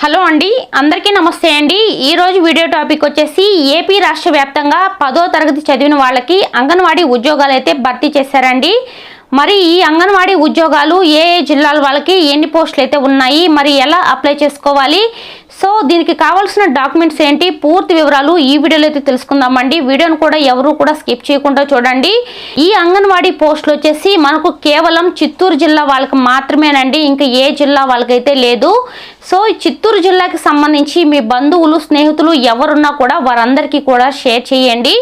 Hello అండి అందరికీ నమస్తే అండి. ఈరోజు వీడియో టాపిక్ వచ్చేసి ఏపీ రాష్ట్ర వ్యాప్తంగా పదో తరగతి చదివిన వాళ్ళకి అంగన్వాడీ ఉద్యోగాలు అయితే భర్తీ చేశారండి. మరి ఈ అంగన్వాడీ ఉద్యోగాలు ఏ ఏ జిల్లాల వాళ్ళకి ఎన్ని పోస్టులు అయితే ఉన్నాయి మరి ఎలా అప్లై చేసుకోవాలి? సో దీనికి కావాల్సిన డాక్యుమెంట్స్ ఏంటి? పూర్తి వివరాలు ఈ వీడియోలో అయితే తెలుసుకుందామండి. వీడియోను కూడా ఎవరు కూడా స్కిప్ చేయకుండా చూడండి. ఈ అంగన్వాడీ పోస్టులు వచ్చేసి మనకు కేవలం చిత్తూరు జిల్లా వాళ్ళకి మాత్రమేనండి ఇంకా ఏ జిల్లా వాళ్ళకైతే లేదు. సో చిత్తూరు జిల్లాకి సంబంధించి మీ బంధువులు స్నేహితులు ఎవరున్నా కూడా వారందరికీ కూడా షేర్ చేయండి.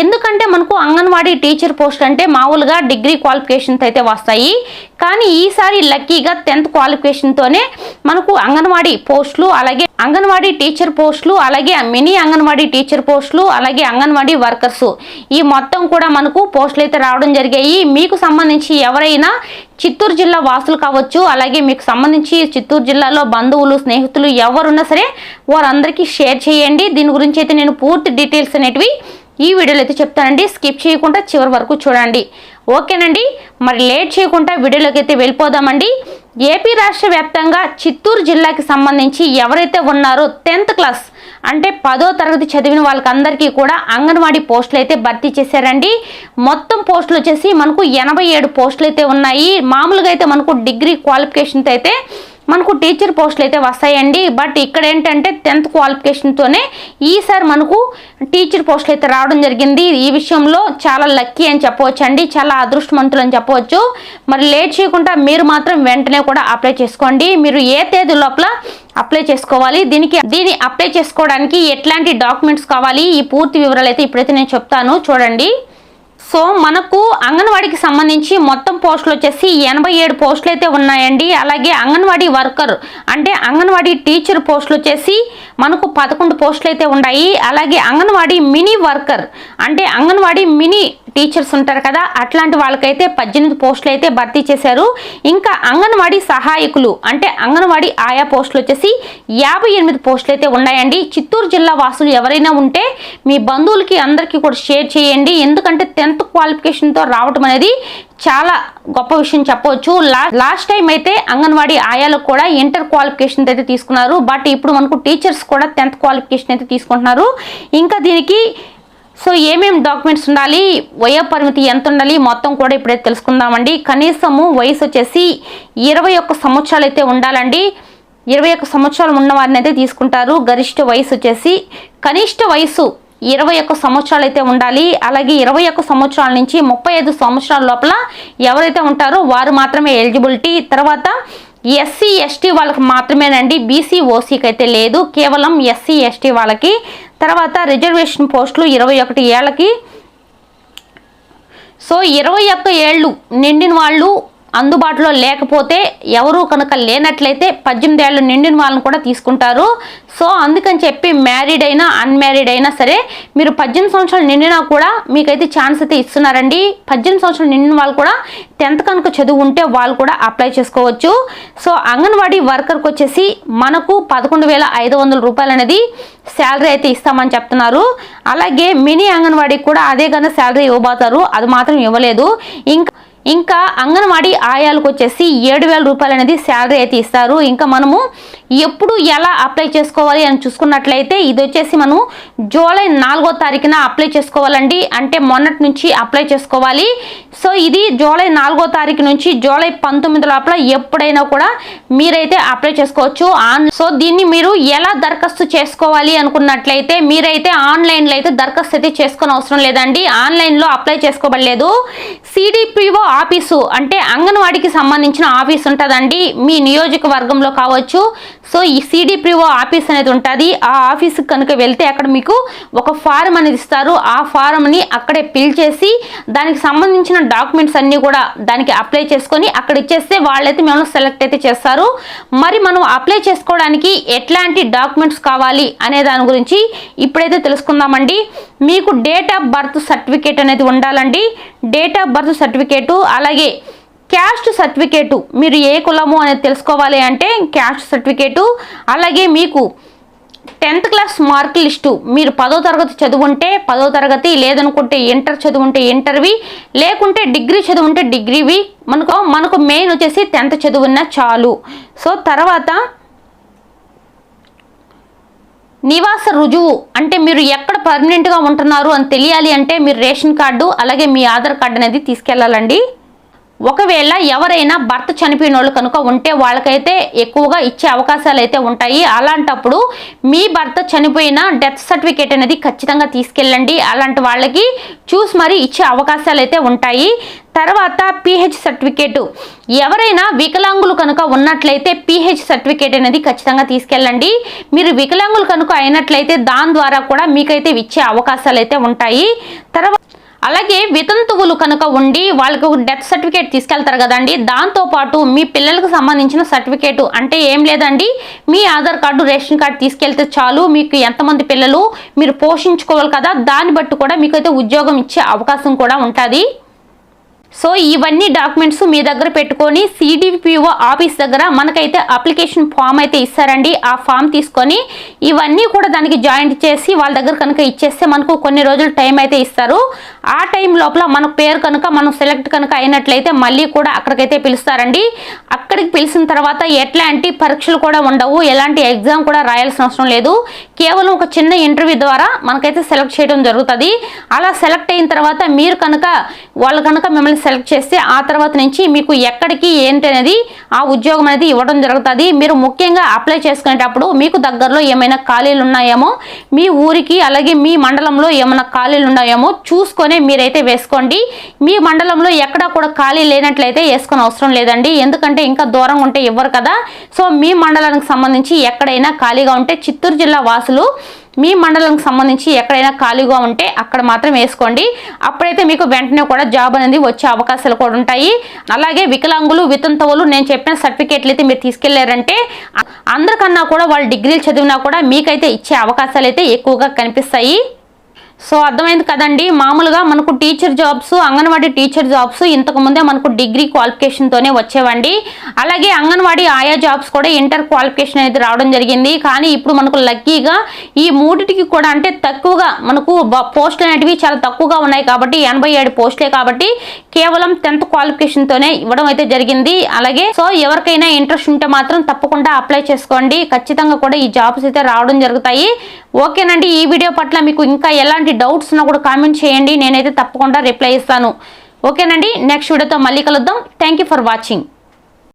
ఎందుకంటే మనకు అంగన్వాడీ టీచర్ పోస్ట్ అంటే మామూలుగా డిగ్రీ క్వాలిఫికేషన్స్ అయితే వస్తాయి. కానీ ఈసారి లక్కీగా టెన్త్ క్వాలిఫికేషన్తోనే మనకు అంగన్వాడీ పోస్టులు అలాగే అంగన్వాడీ టీచర్ పోస్టులు అలాగే మినీ అంగన్వాడీ టీచర్ పోస్టులు అలాగే అంగన్వాడీ వర్కర్స్. ఈ మొత్తం కూడా మనకు పోస్టులు అయితే రావడం జరిగాయి. మీకు సంబంధించి ఎవరైనా చిత్తూరు జిల్లా వాసులు కావచ్చు అలాగే మీకు సంబంధించి చిత్తూరు జిల్లాలో బంధువులు స్నేహితులు ఎవరున్నా సరే వారందరికీ షేర్ చేయండి. దీని గురించి అయితే నేను పూర్తి డీటెయిల్స్ అనేటివి ఈ వీడియోలో అయితే చెప్తానండి. స్కిప్ చేయకుండా చివరి వరకు చూడండి. ఓకేనండి? మరి లేట్ చేయకుండా వీడియోలోకి అయితే వెళ్ళిపోదామండి. ఏపీ రాష్ట్ర వ్యాప్తంగా చిత్తూరు జిల్లాకి సంబంధించి ఎవరైతే ఉన్నారో టెన్త్ క్లాస్ అంటే పదో తరగతి చదివిన వాళ్ళకందరికీ కూడా అంగన్వాడీ పోస్టులు అయితే భర్తీ చేశారండి. మొత్తం పోస్టులు వచ్చేసి మనకు ఎనభై ఏడు పోస్టులు అయితే ఉన్నాయి. మామూలుగా అయితే మనకు డిగ్రీ క్వాలిఫికేషన్తో అయితే మనకు టీచర్ పోస్టులు అయితే వస్తాయండి. బట్ ఇక్కడ ఏంటంటే టెన్త్ క్వాలిఫికేషన్తోనే ఈసారి మనకు టీచర్ పోస్టులు అయితే రావడం జరిగింది. ఈ విషయంలో చాలా లక్కీ అని చెప్పవచ్చు అండి చాలా అదృష్టవంతులు అని చెప్పవచ్చు. మరి లేట్ చేయకుండా మీరు మాత్రం వెంటనే కూడా అప్లై చేసుకోండి. మీరు ఏ తేదీ లోపల అప్లై చేసుకోవాలి దీనికి దీన్ని అప్లై చేసుకోవడానికి ఎట్లాంటి డాక్యుమెంట్స్ కావాలి ఈ పూర్తి వివరాలు అయితే ఇప్పుడైతే నేను చెప్తాను. చూడండి. సో మనకు అంగన్వాడీకి సంబంధించి మొత్తం పోస్టులు వచ్చేసి ఎనభై ఏడు పోస్టులు అయితే ఉన్నాయండి. అలాగే అంగన్వాడీ వర్కర్ అంటే అంగన్వాడీ టీచర్ పోస్టులు వచ్చేసి మనకు పదకొండు పోస్టులు అయితే ఉన్నాయి. అలాగే అంగన్వాడీ మినీ వర్కర్ అంటే అంగన్వాడీ మినీ టీచర్స్ ఉంటారు కదా అట్లాంటి వాళ్ళకైతే పద్దెనిమిది పోస్టులు అయితే భర్తీ చేశారు. ఇంకా అంగన్వాడీ సహాయకులు అంటే అంగన్వాడీ ఆయా పోస్టులు వచ్చేసి యాభై ఎనిమిది పోస్టులు అయితే ఉన్నాయండి. చిత్తూరు జిల్లా వాసులు ఎవరైనా ఉంటే మీ బంధువులకి అందరికీ కూడా షేర్ చేయండి. ఎందుకంటే టెన్త్ క్వాలిఫికేషన్తో రావటం అనేది చాలా గొప్ప విషయం చెప్పవచ్చు. లా లాస్ట్ టైం అయితే అంగన్వాడీ ఆయాలకు కూడా ఇంటర్ క్వాలిఫికేషన్ అయితే తీసుకున్నారు. బట్ ఇప్పుడు మనకు టీచర్స్ కూడా టెన్త్ క్వాలిఫికేషన్ అయితే తీసుకుంటున్నారు. ఇంకా దీనికి సో ఏమేమి డాక్యుమెంట్స్ ఉండాలి వయో పరిమితి ఎంత ఉండాలి మొత్తం కూడా ఇప్పుడైతే తెలుసుకుందామండి. కనీసము వయసు వచ్చేసి ఇరవై ఒక్క సంవత్సరాలు అయితే ఉండాలండి. ఇరవై ఒక్క సంవత్సరాలు ఉన్న వారిని అయితే తీసుకుంటారు. గరిష్ట వయసు వచ్చేసి కనిష్ట వయసు ఇరవై ఒక్క సంవత్సరాలు అయితే ఉండాలి. అలాగే ఇరవై ఒక్క సంవత్సరాల నుంచి ముప్పై ఐదు సంవత్సరాల లోపల ఎవరైతే ఉంటారో వారు మాత్రమే ఎలిజిబిలిటీ. తర్వాత ఎస్సీ ఎస్టీ వాళ్ళకి మాత్రమేనండి. బీసీ ఓసీకి అయితే లేదు. కేవలం ఎస్సీ ఎస్టీ వాళ్ళకి. తర్వాత రిజర్వేషన్ పోస్టులు ఇరవై ఒకటి ఏళ్ళకి. సో ఇరవై ఒక్క ఏళ్ళు నిండిన వాళ్ళు అందుబాటులో లేకపోతే ఎవరు కనుక లేనట్లయితే పద్దెనిమిది ఏళ్ళు నిండిన వాళ్ళని కూడా తీసుకుంటారు. సో అందుకని చెప్పి మ్యారీడ్ అయినా అన్మ్యారీడ్ అయినా సరే మీరు పద్దెనిమిది సంవత్సరాలు నిండినా కూడా మీకైతే ఛాన్స్ అయితే ఇస్తున్నారండి. పద్దెనిమిది సంవత్సరాలు నిండిన వాళ్ళు కూడా టెన్త్ కనుక చదువు ఉంటే వాళ్ళు కూడా అప్లై చేసుకోవచ్చు. సో అంగన్వాడీ వర్కర్కి వచ్చేసి మనకు పదకొండు వేల ఐదు వందల రూపాయలు అనేది శాలరీ అయితే ఇస్తామని చెప్తున్నారు. అలాగే మినీ అంగన్వాడీకి కూడా అదే కన్నా శాలరీ ఇవ్వబోతారు. అది మాత్రం ఇవ్వలేదు. ఇంకా ఇంకా అంగన్వాడీ ఆయాలకు వచ్చేసి ఏడు వేల రూపాయలు అనేది శాలరీ అయితే ఇస్తారు. ఇంకా మనము ఎప్పుడు ఎలా అప్లై చేసుకోవాలి అని చూసుకున్నట్లయితే ఇది వచ్చేసి మనం జూలై నాలుగో తారీఖున అప్లై చేసుకోవాలండి. అంటే మొన్నటి నుంచి అప్లై చేసుకోవాలి. సో ఇది జూలై నాలుగో తారీఖు నుంచి జూలై పంతొమ్మిది లోపల ఎప్పుడైనా కూడా మీరైతే అప్లై చేసుకోవచ్చు. ఆన్ సో దీన్ని మీరు ఎలా దరఖాస్తు చేసుకోవాలి అనుకున్నట్లయితే మీరైతే ఆన్లైన్లో అయితే దరఖాస్తు అయితే చేసుకుని అవసరం లేదండి. ఆన్లైన్లో అప్లై చేసుకోబడలేదు. సిడిపిఓ ఆఫీసు అంటే అంగన్వాడికి సంబంధించిన ఆఫీస్ ఉంటుందండి. మీ నియోజకవర్గంలో కావచ్చు సో ఈ సిడిపిఓ ఆఫీస్ అనేది ఉంటుంది. ఆ ఆఫీస్కి కనుక వెళ్తే అక్కడ మీకు ఒక ఫారం అనేది ఇస్తారు. ఆ ఫారంని అక్కడే ఫిల్ చేసి దానికి సంబంధించిన డాక్యుమెంట్స్ అన్నీ కూడా దానికి అప్లై చేసుకొని అక్కడ ఇచ్చేస్తే వాళ్ళైతే మేము సెలెక్ట్ అయితే చేస్తారు. మరి మనం అప్లై చేసుకోవడానికి ఎట్లాంటి డాక్యుమెంట్స్ కావాలి అనే దాని గురించి ఇప్పుడైతే తెలుసుకుందామండి. మీకు డేట్ ఆఫ్ బర్త్ సర్టిఫికేట్ అనేది ఉండాలండి. డేట్ ఆఫ్ బర్త్ సర్టిఫికేటు అలాగే క్యాస్ట్ సర్టిఫికేటు. మీరు ఏ కులము అనేది తెలుసుకోవాలి అంటే క్యాస్ట్ సర్టిఫికేటు. అలాగే మీకు టెన్త్ క్లాస్ మార్క్ లిస్టు. మీరు పదో తరగతి చదువుంటే పదో తరగతి లేదనుకుంటే ఇంటర్ చదువుంటే ఇంటర్వి లేకుంటే డిగ్రీ చదువుంటే డిగ్రీవి. మనకు మనకు మెయిన్ వచ్చేసి టెన్త్ చదువున్న చాలు. సో తర్వాత నివాస రుజువు. అంటే మీరు ఎక్కడ పర్మనెంట్గా ఉంటున్నారు అని తెలియాలి అంటే మీరు రేషన్ కార్డు అలాగే మీ ఆధార్ కార్డు అనేది తీసుకెళ్ళాలండి. ఒకవేళ ఎవరైనా భర్త చనిపోయిన వాళ్ళు కనుక ఉంటే వాళ్ళకైతే ఎక్కువగా ఇచ్చే అవకాశాలు అయితే ఉంటాయి. అలాంటప్పుడు మీ భర్త చనిపోయిన డెత్ సర్టిఫికేట్ అనేది ఖచ్చితంగా తీసుకెళ్ళండి. అలాంటి వాళ్ళకి చూసి మరి ఇచ్చే అవకాశాలు అయితే ఉంటాయి. తర్వాత పిహెచ్ సర్టిఫికేట్. ఎవరైనా వికలాంగులు కనుక ఉన్నట్లయితే పిహెచ్ సర్టిఫికేట్ అనేది ఖచ్చితంగా తీసుకెళ్ళండి. మీరు వికలాంగులు కనుక అయినట్లయితే దాని ద్వారా కూడా మీకైతే ఇచ్చే అవకాశాలు అయితే ఉంటాయి. తర్వాత అలాగే వితంతువులు కనుక ఉండి వాళ్ళకు డెత్ సర్టిఫికేట్ తీసుకెళ్తారు కదండి దాంతోపాటు మీ పిల్లలకు సంబంధించిన సర్టిఫికేట్ అంటే ఏం లేదండి. మీ ఆధార్ కార్డు రేషన్ కార్డు తీసుకెళ్తే చాలు మీకు ఎంతమంది పిల్లలు మీరు పోషించుకోవాలి కదా దాన్ని బట్టి కూడా మీకైతే ఉద్యోగం ఇచ్చే అవకాశం కూడా ఉంటుంది. సో ఇవన్నీ డాక్యుమెంట్స్ మీ దగ్గర పెట్టుకొని సిడిపిఓ ఆఫీస్ దగ్గర మనకైతే అప్లికేషన్ ఫామ్ అయితే ఇస్తారండి. ఆ ఫామ్ తీసుకొని ఇవన్నీ కూడా దానికి జాయింట్ చేసి వాళ్ళ దగ్గర కనుక ఇచ్చేస్తే మనకు కొన్ని రోజులు టైం అయితే ఇస్తారు. ఆ టైం లోపల మన పేరు కనుక మనం సెలెక్ట్ కనుక అయినట్లయితే మళ్ళీ కూడా అక్కడికైతే పిలుస్తారండి. అక్కడికి పిలిచిన తర్వాత ఎట్లాంటి పరీక్షలు కూడా ఉండవు. ఎలాంటి ఎగ్జామ్ కూడా రాయాల్సిన అవసరం లేదు. కేవలం ఒక చిన్న ఇంటర్వ్యూ ద్వారా మనకైతే సెలెక్ట్ చేయడం జరుగుతుంది. అలా సెలెక్ట్ అయిన తర్వాత మీరు కనుక వాళ్ళు కనుక మిమ్మల్ని సెలెక్ట్ చేస్తే ఆ తర్వాత నుంచి మీకు ఎక్కడికి ఏంటి అనేది ఆ ఉద్యోగం అనేది ఇవ్వడం జరుగుతుంది. మీరు ముఖ్యంగా అప్లై చేసుకునేటప్పుడు మీకు దగ్గరలో ఏమైనా ఖాళీలు ఉన్నాయేమో మీ ఊరికి అలాగే మీ మండలంలో ఏమైనా ఖాళీలు ఉన్నాయేమో చూసుకొని మీరైతే వేసుకోండి. మీ మండలంలో ఎక్కడా కూడా ఖాళీ లేనట్లయితే వేసుకొని అవసరం లేదండి. ఎందుకంటే ఇంకా దూరం ఉంటే ఇవ్వరు కదా. సో మీ మండలానికి సంబంధించి ఎక్కడైనా ఖాళీగా ఉంటే చిత్తూరు జిల్లా వాసులు మీ మండలానికి సంబంధించి ఎక్కడైనా ఖాళీగా ఉంటే అక్కడ మాత్రం వేసుకోండి. అప్పుడైతే మీకు వెంటనే కూడా జాబ్ అనేది వచ్చే అవకాశాలు కూడా ఉంటాయి. అలాగే వికలాంగులు వితంతువులు నేను చెప్పిన సర్టిఫికేట్లు అయితే మీరు తీసుకెళ్ళారంటే అందరికన్నా కూడా వాళ్ళు డిగ్రీలు చదివినా కూడా మీకైతే ఇచ్చే అవకాశాలు అయితే ఎక్కువగా కనిపిస్తాయి. సో అర్థమైంది కదండి. మామూలుగా మనకు teacher jobs Anganwadi teacher jobs ఇంతకు ముందే మనకు డిగ్రీ క్వాలిఫికేషన్తోనే వచ్చేవండి. అలాగే అంగన్వాడీ ఆయా జాబ్స్ కూడా ఇంటర్ క్వాలిఫికేషన్ అనేది రావడం జరిగింది. కానీ ఇప్పుడు మనకు లక్కీగా ఈ మూడిటికి కూడా అంటే తక్కువగా మనకు పోస్టులు అనేటివి చాలా తక్కువగా ఉన్నాయి కాబట్టి ఎనభై ఏడు పోస్టులే కాబట్టి కేవలం టెన్త్ క్వాలిఫికేషన్తోనే ఇవ్వడం అయితే జరిగింది. అలాగే సో ఎవరికైనా ఇంట్రెస్ట్ ఉంటే మాత్రం తప్పకుండా అప్లై చేసుకోండి. ఖచ్చితంగా కూడా ఈ జాబ్స్ అయితే రావడం జరుగుతాయి. ఓకేనండి ఈ వీడియో పట్ల మీకు ఇంకా ఎలాంటి డౌట్స్ ఉన్నా కూడా కామెంట్ చేయండి. నేనైతే తప్పకుండా రిప్లై ఇస్తాను. ఓకేనండి నెక్స్ట్ వీడియోతో మళ్ళీ కలుద్దాం. Thank for watching